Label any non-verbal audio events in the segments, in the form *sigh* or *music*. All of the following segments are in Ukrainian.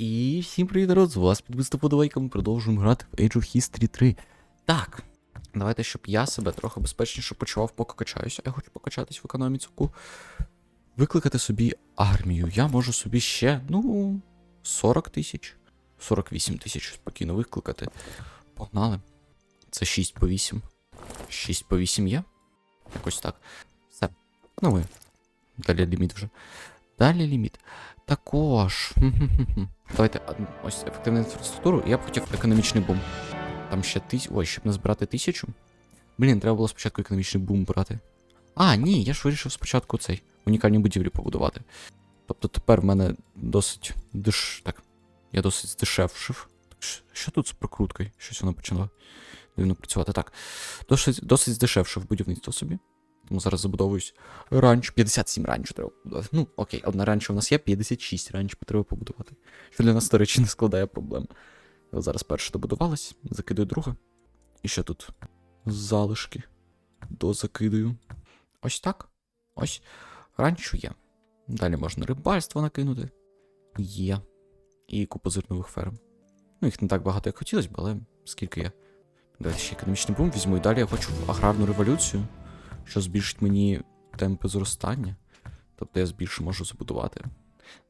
І всім привіт, народ, з вас підписати подавайка, ми продовжуємо грати в Age of History 3. Так, давайте, щоб я себе трохи безпечніше почував, поки качаюся. Я хочу покачатись в економіку. Викликати собі армію. Я можу собі ще, ну, 40 тисяч, 48 тисяч спокійно викликати. Погнали. Це 6 по 8. 6 по 8 є. Якось так. Все. Ну ви. Далі ліміт вже. Далі ліміт. Також. Давайте ось ефективну інфраструктуру. Я б хотів економічний бум. Там ще тисяч. Ой, щоб назбирати тисячу. Блін, треба було спочатку економічний бум брати. А, ні, я ж вирішив спочатку цей унікальні будівлі побудувати. Тобто тепер в мене досить деш... Так. Я досить здешевшив. Що- тут з прокруткою? Щось воно почало дивно працювати. Так. Досить, досить здешевшив будівництво собі. Тому зараз забудовуюсь. Ранч, 57 ранчо треба побудувати. Ну, окей, одна ранчо у нас є, 56 ранч треба побудувати. Що для нас, до речі, не складає проблем. Зараз перше добудувалось, закидаю друге. І ще тут залишки. Дозакидаю. Ось так. Ось. Ранчо є. Далі можна рибальство накинути. Є. І купу зернових ферм. Ну, їх не так багато, як хотілося б, але скільки є. Давайте ще економічний бум візьму. І далі я хочу аграрну революцію що збільшить мені темпи зростання. Тобто я збільше можу забудувати.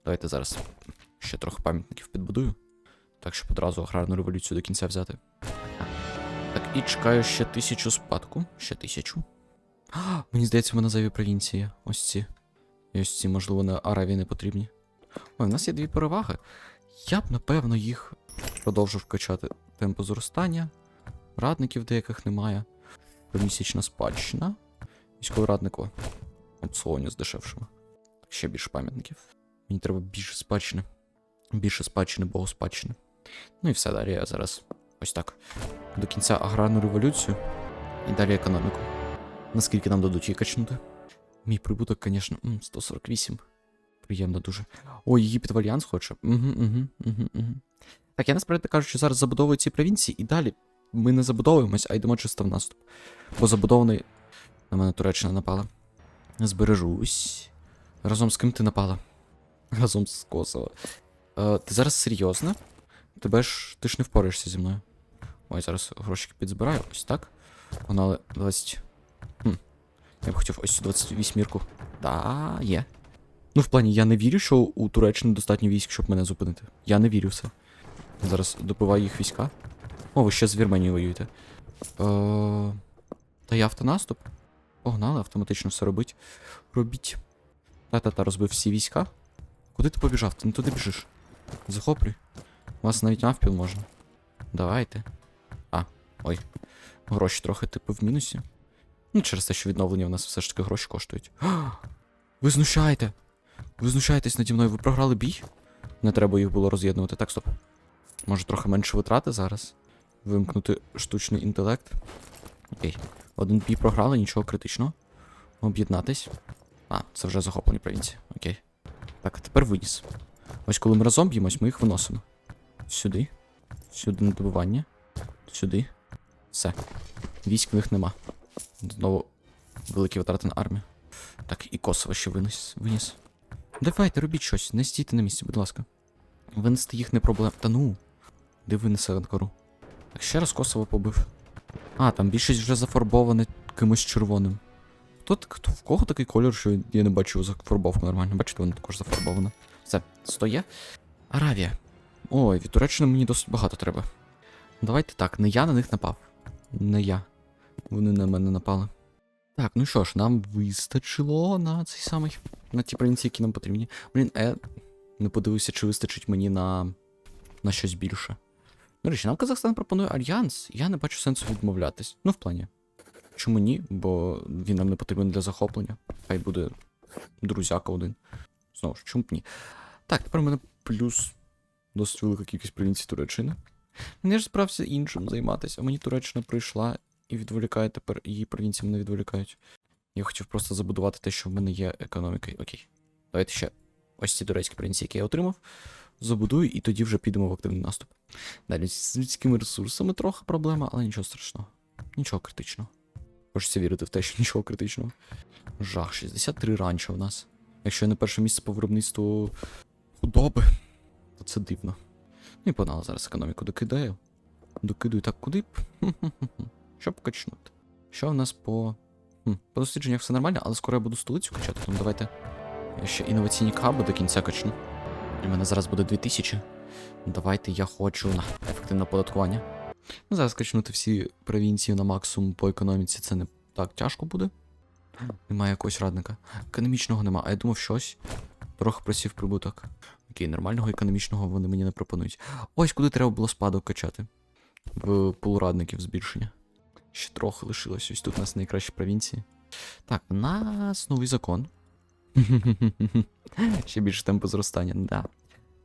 Давайте зараз ще трохи пам'ятників підбудую. Так, щоб одразу аграрну революцію до кінця взяти. Так, і чекаю ще тисячу спадку. Ще тисячу. А, мені здається, в мене зайві провінції. Ось ці. І ось ці, можливо, на Аравії не потрібні. Ой, в нас є дві переваги. Я б, напевно, їх продовжив качати темпи зростання. Радників деяких немає. Помісячна спадщина. Військовий радник о. Аукціоні здешевшого. Ще більше пам'ятників. Мені треба більше спадщини. Більше спадщини, богоспадщини. Ну і все далі я зараз ось так. До кінця аграрну революцію і далі економіку. Наскільки нам дадуть її качнути? Мій прибуток, звісно, 148. Приємно дуже. Ой, Єгипет в альянс хоче. Угу, угу, угу, угу. Так, я насправді кажучи, зараз забудовую ці провінції, і далі ми не забудовуємось, а йдемо чисто в наступ. Бо забудований на мене Туреччина напала. Збережусь. Разом з ким ти напала? *laughs* Разом з Косово. Е, ти зараз серйозно? Тебе ж. Ти ж не впораєшся зі мною. Ой, зараз грошики підзбираю. Ось так. Погнали 20. Хм. Я б хотів ось 28 мірку. Да, є. Ну, в плані, я не вірю, що у Туреччини достатньо військ, щоб мене зупинити. Я не вірю в це. Зараз добиваю їх війська. О, ви ще з Вірменією воюєте. Е, та я автонаступ. Погнали, автоматично все робить. Робіть. Та-та-та, розбив всі війська. Куди ти побіжав? Ти не туди біжиш. Захоплюй. У вас навіть навпіл можна. Давайте. А, ой. Гроші трохи, типу, в мінусі. Ну, через те, що відновлення в нас все ж таки гроші коштують. *gasps* Ви знущаєте! Ви знущаєтесь наді мною, ви програли бій? Не треба їх було роз'єднувати. Так, стоп. Може трохи менше витрати зараз? Вимкнути штучний інтелект. Окей. Один бій програли, нічого критичного. Об'єднатись. А, це вже захоплені провінції. Окей. Так, тепер виніс. Ось коли ми разом б'ємось, ми їх виносимо. Сюди. Сюди на добивання. Сюди. Все. Військ в них нема. Знову великі витрати на армію. Так, і Косово ще виніс. виніс. Давайте, робіть щось, не стійте на місці, будь ласка. Винести їх не проблема. Та ну. Де винесе Анкару? Так, ще раз Косово побив. А, там більшість вже зафарбоване кимось червоним. Так- хто в кого такий колір, що я не бачу зафарбовку нормально. Бачите, вона також зафарбована. Все, стоє. Аравія. Ой, від Туреччини мені досить багато треба. Давайте так, не я на них напав. Не я. Вони на мене напали. Так, ну що ж, нам вистачило на цей самий. На ті провінції, які нам потрібні. Блін, е. Не подивився, чи вистачить мені на. на щось більше. До речі, нам Казахстан пропонує альянс. Я не бачу сенсу відмовлятись. Ну, в плані. Чому ні? Бо він нам не потрібен для захоплення. Хай буде друзяка один. Знову ж, чому б ні? Так, тепер у мене плюс досить велика кількість провінцій Туреччини. Ну, Я ж справився іншим займатися. А мені Туреччина прийшла і відволікає тепер її провінції мене відволікають. Я хотів просто забудувати те, що в мене є економікою. Окей. Давайте ще ось ці турецькі провінції, які я отримав. Забудую, і тоді вже підемо в активний наступ. Далі з людськими ресурсами трохи проблема, але нічого страшного. Нічого критичного. Хочеться вірити в те, що *laughs* нічого критичного. Жах, 63 ранчо в нас. Якщо я на перше місце по виробництву худоби. то це дивно. Ну і погнали зараз економіку докидаю. Докидую так куди б. Щоб качнути. Що в нас по. По дослідженнях все нормально, але скоро я буду столицю качати, тому давайте. Я ще інноваційні хаби до кінця качну. І в мене зараз буде 2000. Давайте я хочу на ефективне оподаткування. Ну, зараз качнути всі провінції на максимум по економіці це не так тяжко буде. Немає якогось радника. Економічного нема, а я думав, щось. Трохи просів прибуток. Окей, нормального економічного вони мені не пропонують. Ось куди треба було спадок качати. В полурадників збільшення. Ще трохи лишилось. Ось тут у нас найкращі провінції. Так, у нас новий закон. *laughs* Ще більше темпу зростання, да.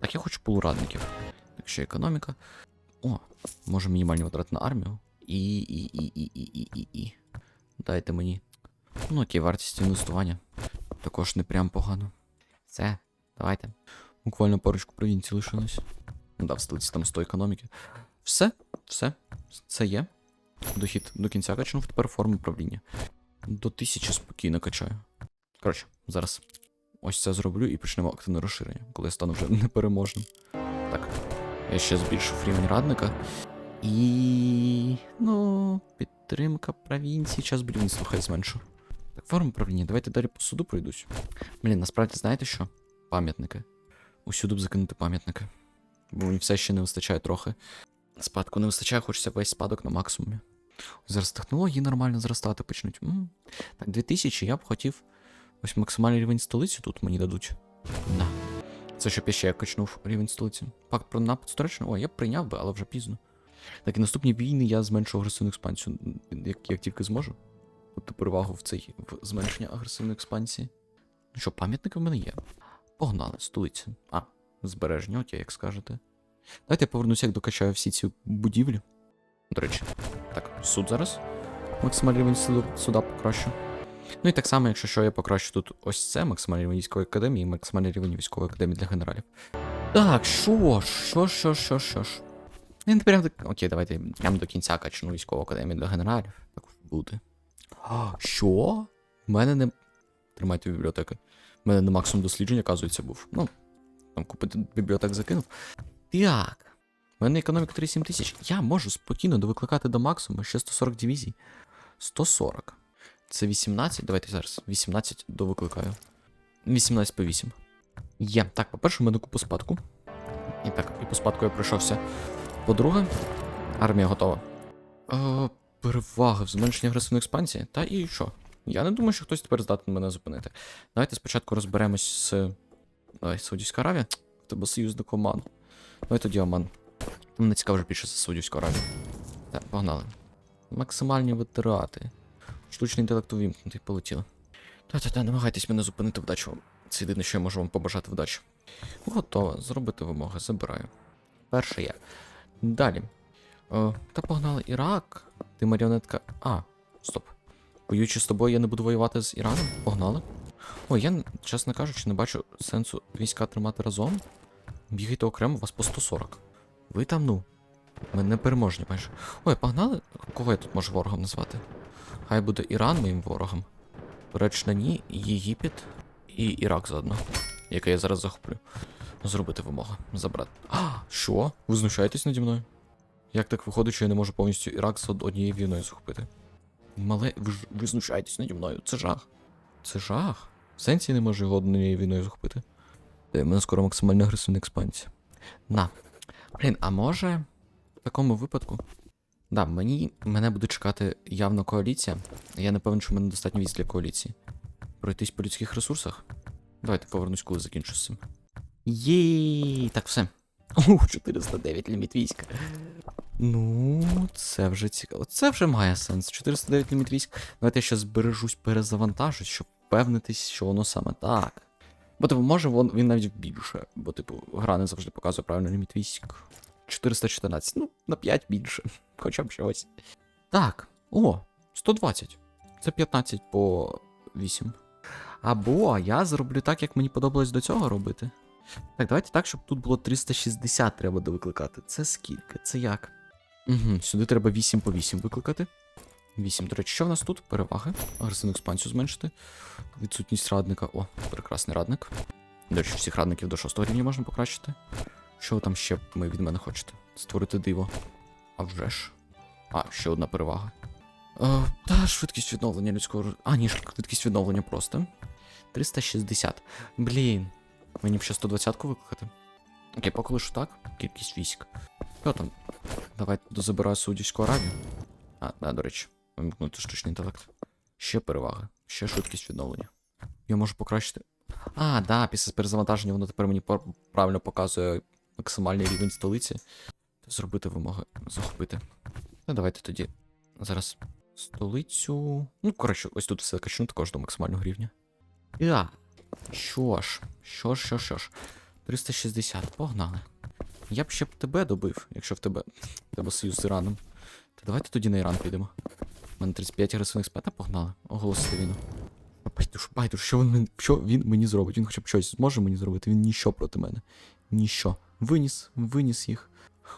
Так, я хочу полурадників. Так ще економіка. О, може мінімальні витрати на армію. І, і, і, і, і, і, і, і. Дайте мені. Ну, окей, вартість інвестування. Також не прям погано. Все, давайте. Буквально парочку провінцій лишилось. Да, в столиці там 100 економіки. Все, все, це є. Дохід до кінця качнув, тепер форму управління. До тисячі спокійно качаю. Коротше, зараз ось це зроблю і почнемо активне розширення, коли я стану вже *laughs* непереможним. Так, я ще збільшив рівень радника. І. Ну, підтримка провінції, час будівництва хай зменшу. Так, форма управління, давайте далі по суду пройдусь. Блін, насправді знаєте що? Пам'ятники. Усюди б закинути пам'ятники. Бо мені все ще не вистачає трохи. Спадку не вистачає, хочеться весь спадок на максимумі. Зараз технології нормально зростати почнуть. М. Так, 2000 я б хотів. Ось максимальний рівень столиці тут мені дадуть. На. Це щоб я ще качнув рівень столиці. Пакт про напад з О, я б прийняв би, але вже пізно. Так і наступні війни я зменшу агресивну експансію, як, як тільки зможу. Тобто перевагу в цей в зменшення агресивної експансії. Ну що, пам'ятники в мене є. Погнали, столиця. А, збереження, окей, як скажете. Давайте я повернуся, як докачаю всі ці будівлі. До речі, так, суд зараз. Максимальний рівень суда покращу. Ну і так само, якщо що, я покращу тут ось це, максимальний рівень військової академії і максимальний рівень військової академії для генералів. Так, що ж, що ж, що ж, що ж, що ж. Не прям до... Окей, давайте прямо до кінця качну військову академію для генералів. Так буде. А, що? У мене не. Тримайте бібліотеки. У мене не максимум досліджень, оказується, був. Ну, там купити бібліотек закинув. Так. У мене економіка 37 тисяч. Я можу спокійно довикликати до максимуму ще 140 дивізій. 140. Це 18. Давайте зараз. 18 довикликаю. 18 по 8. Є. Так, по-перше, у мене купу спадку. І так, і по спадку я пройшовся. По-друге, армія готова. Е, переваги в зменшенні агресивної експансії. Та і що? Я не думаю, що хтось тепер здатний мене зупинити. Давайте спочатку розберемось з. Давай, Саудівська Аравія. В тебе союзник Оман. Давай тоді Оман. Мене цікаво вже більше за Саудівську Аравію. Так, погнали. Максимальні витрати. Штучний інтелект увімкнутий, полетіли. Та-та-та, намагайтесь мене зупинити вдачу. Це єдине, що я можу вам побажати вдачі. Готово, зробити вимоги, забираю. Перше я. Далі. О, та погнали Ірак. Ти маріонетка. А, стоп. Воюючи з тобою, я не буду воювати з Іраном? Погнали. Ой, я, чесно кажучи, не бачу сенсу війська тримати разом. Бігайте окремо, у вас по 140. Ви там, ну. Ми не переможні майже. Ой, погнали? Кого я тут можу ворогом назвати? Хай буде Іран моїм ворогом. Туреччина ні, Єгипет і Ірак заодно, який я зараз захоплю. Зробити вимога. Забрати. А, що? Ви знущаєтесь наді мною? Як так виходить, що я не можу повністю Ірак з однією війною захопити? Мале, ви ж ви знущаєтесь наді мною. Це жах. Це жах. В сенсі не можу його однією війною захопити. Та в мене скоро максимально агресивна експансія. На. Блін, а може в такому випадку. Да, мені мене буде чекати явно коаліція. Я не певен, що мене достатньо військ для коаліції. Пройтись по людських ресурсах. Давайте повернусь, коли закінчу з цим. Єй, так все. *laughs* Ух, 409 ліміт військ. Ну, це вже цікаво. Це вже має сенс. 409 ліміт військ. Давайте я ще збережусь, перезавантажусь, щоб впевнитись, що воно саме так. Бо типу, може він навіть більше, бо, типу, гра не завжди показує правильно ліміт військ. 414, ну, на 5 більше. *laughs* Хоча б щось. Так, о, 120. Це 15 по 8. Або я зроблю так, як мені подобалось до цього робити. Так, давайте так, щоб тут було 360 треба довикликати. Це скільки? Це як? Угу, сюди треба 8 по 8 викликати. 8. До речі, що в нас тут? Переваги. Агресивну експансію зменшити. Відсутність радника. О, прекрасний радник. До речі, всіх радників до 6 рівня можна покращити. Ви там ще ми від мене хочете? Створити диво. А вже ж. А, ще одна перевага. Е, та швидкість відновлення людського. А, ні, швидкість відновлення просто. 360. Блін. Мені б ще 120-ку викликати. Окей, поки лише так. Кількість військ. Що там? Давайте дозабираю Саудівську Аравію. А, да, до речі, вимкнути штучний інтелект. Ще перевага, ще швидкість відновлення. Я можу покращити. А, да, після перезавантаження воно тепер мені правильно показує максимальний рівень столиці. Зробити вимоги, захопити. Ну, давайте тоді. Зараз столицю. Ну, коротше, ось тут все качну також до максимального рівня. Я. Що ж, що ж, що ж, що ж. 360, погнали. Я б ще б тебе добив, якщо в тебе, в тебе союз з Іраном. То давайте тоді на Іран підемо. У мене 35 агресивних спета погнали. Оголосити війну. Байдуш, байдуш, що він, що він мені зробить? Він хоча б щось зможе мені зробити, він ніщо проти мене. Ніщо. Виніс, виніс їх.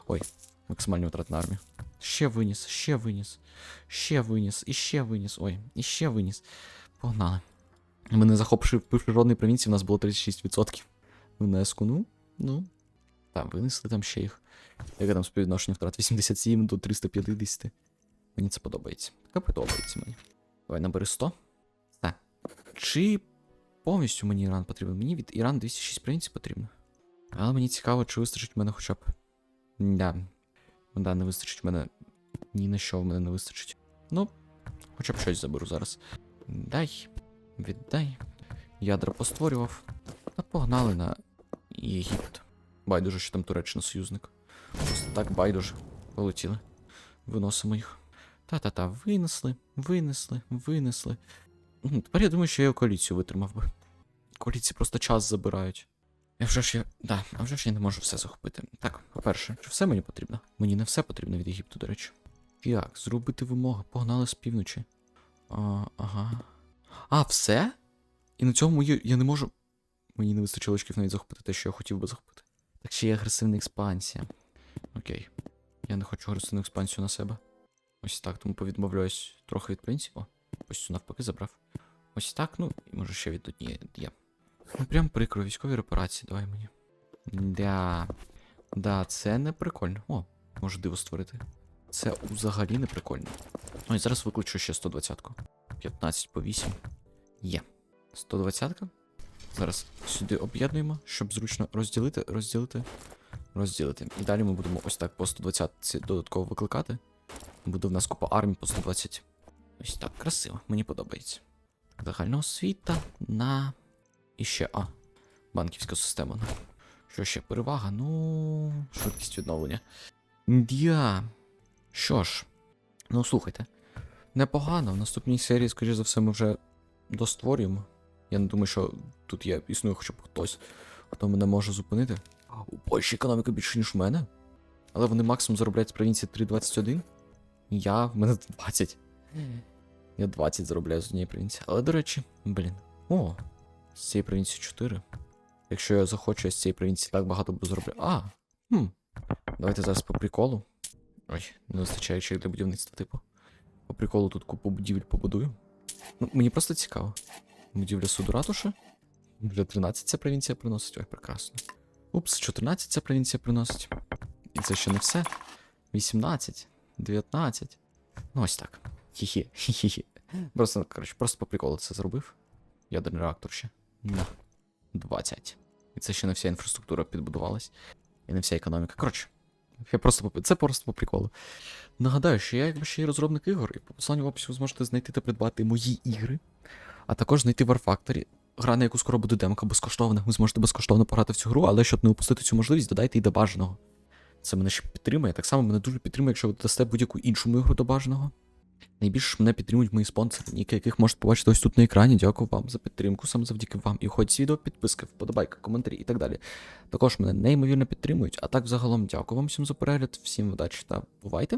Ой, максимальні витрати на армію. Ще виніс, ще виніс, ще виніс, і ще виніс. Ой, і ще виніс. Погнали. Мене захопивши в природній провінції, у нас було 36%. Внеску, ну, ну. Так, винесли там ще їх. Яке там співвідношення втрат? 87 до 350. Мені це подобається. Таке подобається мені. Давай набери 100. Так. Чи повністю мені Іран потрібен? Мені від Іран 206 провінцій потрібно. Але мені цікаво, чи вистачить мене хоча б. Да. Ну Да, не вистачить мене. Ні на що в мене не вистачить. Ну, хоча б щось заберу зараз. Дай. Віддай. Ядра постворював. Та погнали на Єгипет. Байдуже, що там Туреччина союзник. Просто так байдуже. Полетіли. Виносимо їх. Та-та-та, винесли, винесли, винесли. Тепер я думаю, що я коаліцію витримав би. Коаліції просто час забирають. А вже ж я. Да, а вже ж я не можу все захопити. Так, по-перше, чи все мені потрібно? Мені не все потрібно від Єгипту, до речі. Як, зробити вимоги, погнали з півночі. А, ага. А, все? І на цьому я, я не можу. Мені не вистачило очків навіть захопити те, що я хотів би захопити. Так ще є агресивна експансія. Окей. Я не хочу агресивну експансію на себе. Ось так, тому повідмовляюсь трохи від принципу. Ось цю навпаки забрав. Ось так, ну, і може ще від однієї є. Ну прям прикро, військові репарації, давай мені. Да. Да, це не прикольно. О, можу диво створити. Це взагалі не прикольно. Ой, зараз викличу ще 120-ку. 15 по 8. Є. 120-ка. Зараз сюди об'єднуємо, щоб зручно розділити, розділити, розділити. І далі ми будемо ось так по 120 додатково викликати. Буде в нас купа армій по 120. Ось так, красиво, мені подобається. Загальна освіта на. І ще, а. Банківська система. Що ще? Перевага? Ну. Швидкість відновлення. Дя. Що ж, ну слухайте. Непогано. В наступній серії, скоріш за все, ми вже достворюємо. Я не думаю, що тут є, існує хоча б хтось, хто мене може зупинити. У Польщі економіка більше, ніж в мене. Але вони максимум заробляють з провінції 3,21. Я в мене 20. Я 20 заробляю з однієї провінції. Але, до речі, блін. О, з цієї провінції 4. Якщо я захочу я з цієї провінції так багато буду заробляти. А, хм. Давайте зараз по приколу. Ой, не вистачає ще для будівництва, типу. По приколу тут купу будівель побудую. Ну, мені просто цікаво. Будівля суду ратуші. Вже 13 ця провінція приносить. Ой, прекрасно. Упс, 14 ця провінція приносить. І це ще не все. 18, 19. Ну, ось так. Хі-хі, хі-хі. Просто, коротше, просто по приколу це зробив. Ядерний реактор ще. На. 20. І це ще не вся інфраструктура підбудувалась. І не вся економіка. Коротше. Я просто це просто по приколу. Нагадаю, що я якби ще й розробник ігор, і по посланню в описі ви зможете знайти та придбати мої ігри, а також знайти War Factory. Гра, на яку скоро буде демка безкоштовна. Ви зможете безкоштовно пограти в цю гру, але щоб не упустити цю можливість, додайте і до бажаного. Це мене ще підтримує. Так само мене дуже підтримує, якщо ви дасте будь-яку іншу мою гру до бажаного. Найбільше мене підтримують мої спонсори, ніки яких можете побачити ось тут на екрані. Дякую вам за підтримку, саме завдяки вам. І хоч відео, підписки, вподобайка, коментарі і так далі. Також мене неймовірно підтримують. А так, взагалом, дякую вам всім за перегляд, всім удачі та бувайте!